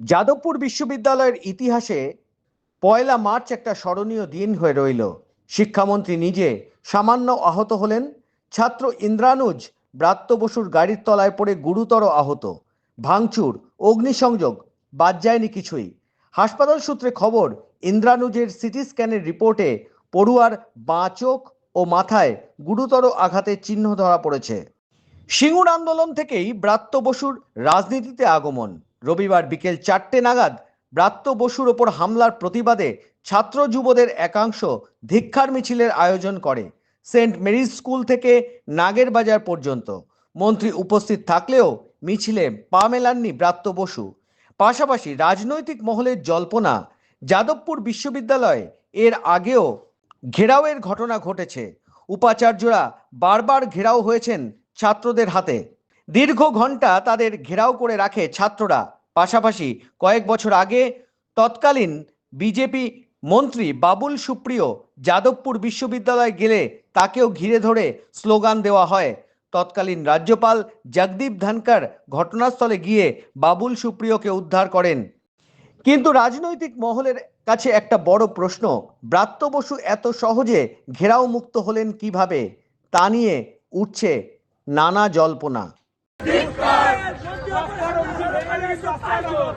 যাদবপুর বিশ্ববিদ্যালয়ের ইতিহাসে পয়লা মার্চ একটা স্মরণীয় দিন হয়ে রইল। শিক্ষামন্ত্রী নিজে সামান্য আহত হলেন। ছাত্র ইন্দ্রানুজ ব্রাত্য বসুর গাড়ির তলায় পড়ে গুরুতর আহত। ভাঙচুর, অগ্নিসংযোগ, বাদ যায়নি কিছুই। হাসপাতাল সূত্রে খবর, ইন্দ্রানুজের সিটি স্ক্যানের রিপোর্টে পড়ুয়ার বাঁ চোখ ও মাথায় গুরুতর আঘাতের চিহ্ন ধরা পড়েছে। সিঙ্গুর আন্দোলন থেকেই ব্রাত্য বসুর রাজনীতিতে আগমন। রবিবার বিকেল চারটে নাগাদ ব্রাত্য বসুর ওপর হামলার প্রতিবাদে ছাত্র যুবদের একাংশ ধিক্ষার মিছিলের আয়োজন করে। সেন্ট মেরিজ স্কুল থেকে নাগের বাজার পর্যন্ত। মন্ত্রী উপস্থিত থাকলেও মিছিলে পা মেলাননি ব্রাত্য বসু। পাশাপাশি রাজনৈতিক মহলের জল্পনা, যাদবপুর বিশ্ববিদ্যালয়ে এর আগেও ঘেরাওয়ের ঘটনা ঘটেছে। উপাচার্যরা বারবার ঘেরাও হয়েছেন ছাত্রদের হাতে। দীর্ঘ ঘণ্টা তাদের ঘেরাও করে রাখে ছাত্ররা। পাশাপাশি কয়েক বছর আগে তৎকালীন বিজেপি মন্ত্রী বাবুল সুপ্রিয় যাদবপুর বিশ্ববিদ্যালয়ে গেলে তাকেও ঘিরে ধরে স্লোগান দেওয়া হয়। তৎকালীন রাজ্যপাল জগদীপ ধনকর ঘটনাস্থলে গিয়ে বাবুল সুপ্রিয়কে উদ্ধার করেন। কিন্তু রাজনৈতিক মহলের কাছে একটা বড় প্রশ্ন, ব্রাত্য বসু এত সহজে ঘেরাও মুক্ত হলেন কীভাবে? তা নিয়ে উঠছে নানা জল্পনা। Stop!